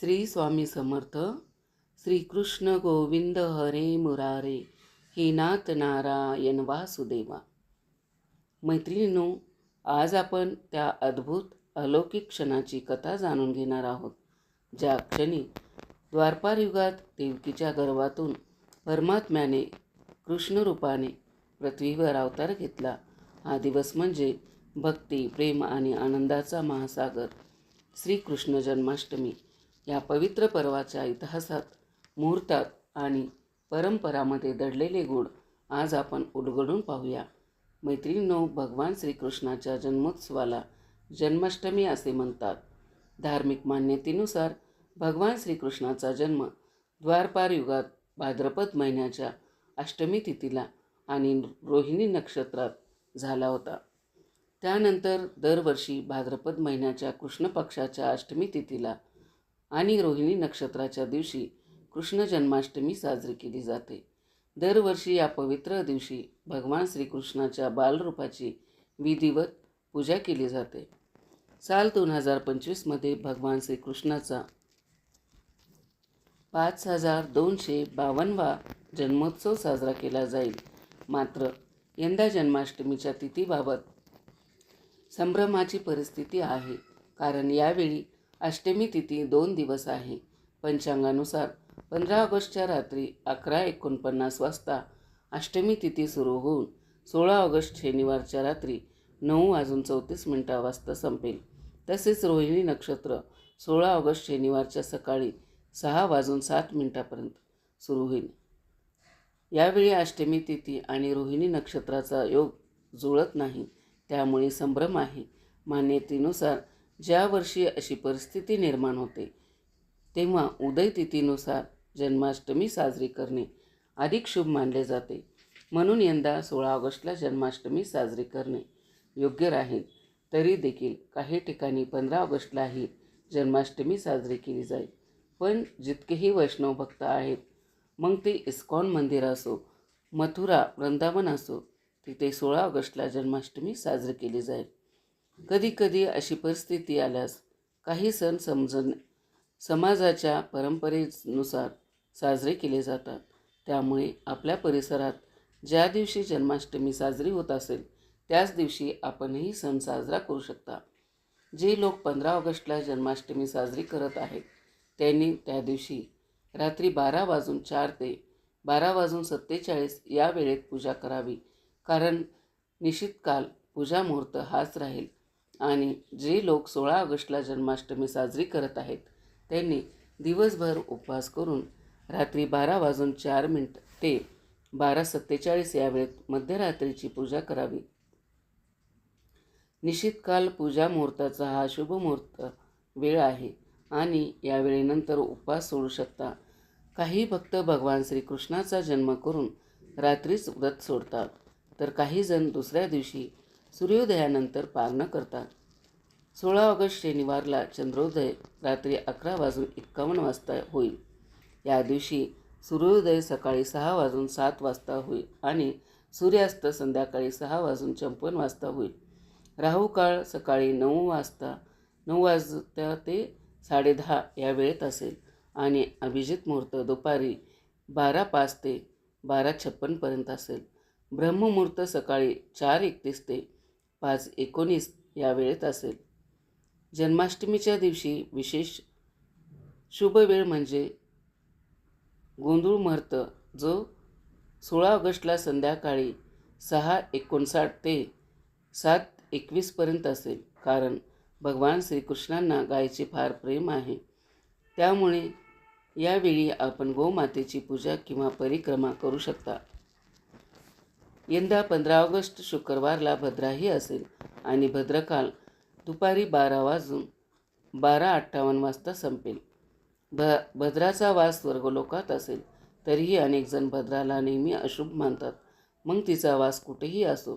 श्री स्वामी समर्थ श्रीकृष्ण गोविंद हरे मुरारे हे नाथ नारायण वासुदेवा. मैत्रिणींनो आज आपण त्या अद्भुत अलौकिक क्षणाची कथा जाणून घेणार आहोत ज्या क्षणी द्वारपार युगात देवकीच्या गर्भातून परमात्म्याने कृष्णरूपाने पृथ्वीवर अवतार घेतला. हा दिवस म्हणजे भक्ती प्रेम आणि आनंदाचा महासागर. श्रीकृष्ण जन्माष्टमी. या पवित्र पर्वाच्या इतिहासात मुहूर्तात आणि परंपरामध्ये दडलेले गुण आज आपण उलगडून पाहूया. मैत्रिणींनो भगवान श्रीकृष्णाच्या जन्मोत्सवाला जन्माष्टमी असे म्हणतात. धार्मिक मान्यतेनुसार भगवान श्रीकृष्णाचा जन्म द्वारपार युगात भाद्रपद महिन्याच्या अष्टमी तिथीला आणि रोहिणी नक्षत्रात झाला होता. त्यानंतर दरवर्षी भाद्रपद महिन्याच्या कृष्ण पक्षाच्या अष्टमी तिथीला आणि रोहिणी नक्षत्राच्या दिवशी कृष्ण जन्माष्टमी साजरी केली जाते. दरवर्षी या पवित्र दिवशी भगवान श्रीकृष्णाच्या बालरूपाची विधिवत पूजा केली जाते. साल दोन हजार पंचवीसमध्ये भगवान श्रीकृष्णाचा पाच हजार दोनशे बावन्नवा जन्मोत्सव साजरा केला जाईल. मात्र यंदा जन्माष्टमीच्या तिथीबाबत संभ्रमाची परिस्थिती आहे. कारण यावेळी अष्टमी तिथी दोन दिवस आहे. पंचांगानुसार पंधरा ऑगस्टच्या रात्री अकरा एकोणपन्नास वाजता अष्टमी तिथी सुरू होऊन सोळा ऑगस्ट शनिवारच्या रात्री नऊ वाजून चौतीस मिनटा वाजता संपेल. तसेच रोहिणी नक्षत्र सोळा ऑगस्ट शनिवारच्या सकाळी सहा वाजून सात मिनटापर्यंत सुरू होईल. यावेळी अष्टमी तिथी आणि रोहिणी नक्षत्राचा योग जुळत नाही. त्यामुळे संभ्रम आहे. मान्यतेनुसार ज्या वर्षी अशी परिस्थिती निर्माण होते तेव्हा उदयतिथीनुसार जन्माष्टमी साजरी करणे अधिक शुभ मानले जाते. म्हणून यंदा सोळा ऑगस्टला जन्माष्टमी साजरी करणे योग्य राहील. तरी देखील काही ठिकाणी पंधरा ऑगस्टलाही जन्माष्टमी साजरी केली जाईल. पण जितकेही वैष्णव भक्त आहेत मग ते इस्कॉन मंदिर असो मथुरा वृंदावन असो तिथे सोळा ऑगस्टला जन्माष्टमी साजरी केली जाईल. कधीकधी अशी परिस्थिती आल्यास काही सण समजून समाजाच्या परंपरेनुसार साजरे केले जातात. त्यामुळे आपल्या परिसरात ज्या दिवशी जन्माष्टमी साजरी होत असेल त्याच दिवशी आपणही सण साजरा करू शकता. जे लोक पंधरा ऑगस्टला जन्माष्टमी साजरी करत आहेत त्यांनी त्या दिवशी रात्री बारा वाजून चार ते बारा वाजून सत्तेचाळीस या वेळेत पूजा करावी. कारण निश्चित काल पूजा मुहूर्त हाच राहील. आणि जे लोक सोळा ऑगस्टला जन्माष्टमी साजरी करत आहेत त्यांनी दिवसभर उपवास करून रात्री बारा वाजून चार मिनिट ते बारा सत्तेचाळीस या वेळेत मध्यरात्रीची पूजा करावी. निश्चितकाल पूजा मुहूर्ताचा हा शुभ मुहूर्त वेळ आहे आणि या वेळेनंतर उपवास सोडू शकता. काही भक्त भगवान श्रीकृष्णाचा जन्म करून रात्रीच व्रत सोडतात. तर काही जण दुसऱ्या दिवशी सूर्योदयानंतर पारणं करतात. सोळा ऑगस्ट शनिवारला चंद्रोदय रात्री अकरा वाजून एक्कावन्न वाजता होईल. या दिवशी सूर्योदय सकाळी सहा वाजून सात वाजता होईल आणि सूर्यास्त संध्याकाळी सहा वाजून चंपन्न वाजता होईल. राहू काळ सकाळी नऊ वाजता नऊ वाजता ते साडेदहा या वेळेत असेल आणि अभिजित मुहूर्त दुपारी बारा पाच ते बारा छप्पनपर्यंत असेल. ब्रह्ममुहूर्त सकाळी चार एकतीस ते पाच एकोणीस या वेळेत असेल. जन्माष्टमीच्या दिवशी विशेष शुभ वेळ म्हणजे गोंधळ मुहूर्त जो सोळा ऑगस्टला संध्याकाळी सहा एकोणसाठ ते सात एकवीसपर्यंत असेल. कारण भगवान श्रीकृष्णांना गायचे फार प्रेम आहे. त्यामुळे यावेळी आपण गोमातेची पूजा किंवा परिक्रमा करू शकता. यंदा पंधरा ऑगस्ट शुक्रवारला भद्राही असेल आणि भद्रकाल दुपारी बारा वाजून बारा अठ्ठावन्न वाजता संपेल. भ भद्राचा वास स्वर्गलोकात असेल तरीही अनेकजण भद्राला नेहमी अशुभ मानतात. मग तिचा वास कुठेही असो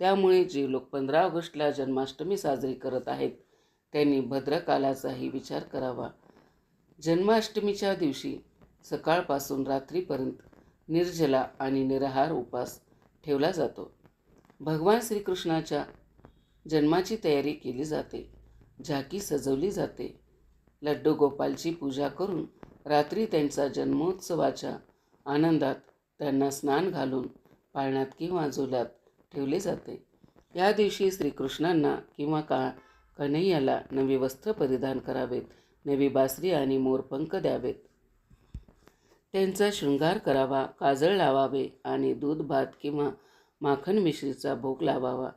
त्यामुळे जे लोक पंधरा ऑगस्टला जन्माष्टमी साजरी करत आहेत त्यांनी भद्रकालाचाही विचार करावा. जन्माष्टमीच्या दिवशी सकाळपासून रात्रीपर्यंत निर्जला आणि निराहार उपास ठेवला जातो. भगवान श्रीकृष्णाच्या जन्माची तयारी केली जाते. झाकी सजवली जाते. लड्डू गोपालची पूजा करून रात्री त्यांचा जन्मोत्सवाच्या आनंदात त्यांना स्नान घालून पाळण्यात किंवा झोल्यात ठेवले जाते. या दिवशी श्रीकृष्णांना किंवा का कन्हैयाला नवी वस्त्र परिधान करावेत. नवी बासरी आणि मोरपंख द्यावेत. त्यांचा शृंगार करावा काजळ लावावे आणि दूध भात किंवा माखन मिश्रीचा भोग लावावा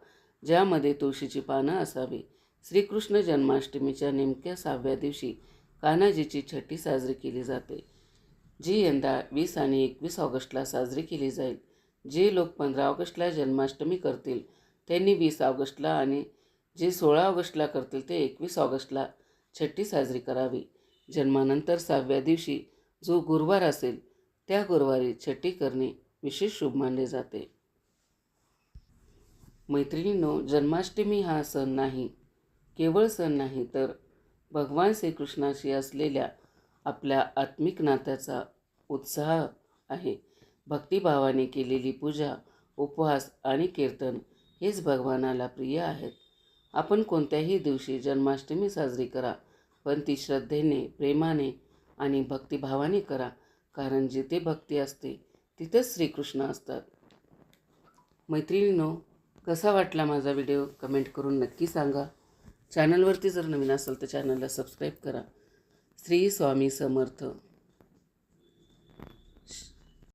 ज्यामध्ये तुळशीची पानं असावी. श्रीकृष्ण जन्माष्टमीच्या नेमक्या सहाव्या दिवशी कान्हाजीची छट्टी साजरी केली जाते जी यंदा वीस आणि एकवीस ऑगस्टला साजरी केली जाईल. जे लोक पंधरा ऑगस्टला जन्माष्टमी करतील त्यांनी वीस ऑगस्टला आणि जे सोळा ऑगस्टला करतील ते एकवीस ऑगस्टला छट्टी साजरी करावी. जन्मानंतर सहाव्या दिवशी जो गुरुवार असेल त्या गुरुवारी छट्टी करणे विशेष शुभ मानले जाते. मैत्रिणींनो जन्माष्टमी हा सण नाही केवळ सण नाही तर भगवान श्रीकृष्णाशी असलेल्या आपल्या आत्मिक नात्याचा उत्साह आहे. भक्तिभावाने केलेली पूजा उपवास आणि कीर्तन हेच भगवानाला प्रिय आहेत. आपण कोणत्याही दिवशी जन्माष्टमी साजरी करा पण ती श्रद्धेने प्रेमाने आणि भक्तिभावाने करा कारण जिथे भक्ती असते तिथेच श्रीकृष्ण असतात. मैत्रिणींनो कसा वाटला माझा व्हिडिओ? कमेंट करून नक्की सांगा. चॅनलवरती जर नवीन असेल तर चॅनलला सबस्क्राईब करा. श्री स्वामी समर्थ.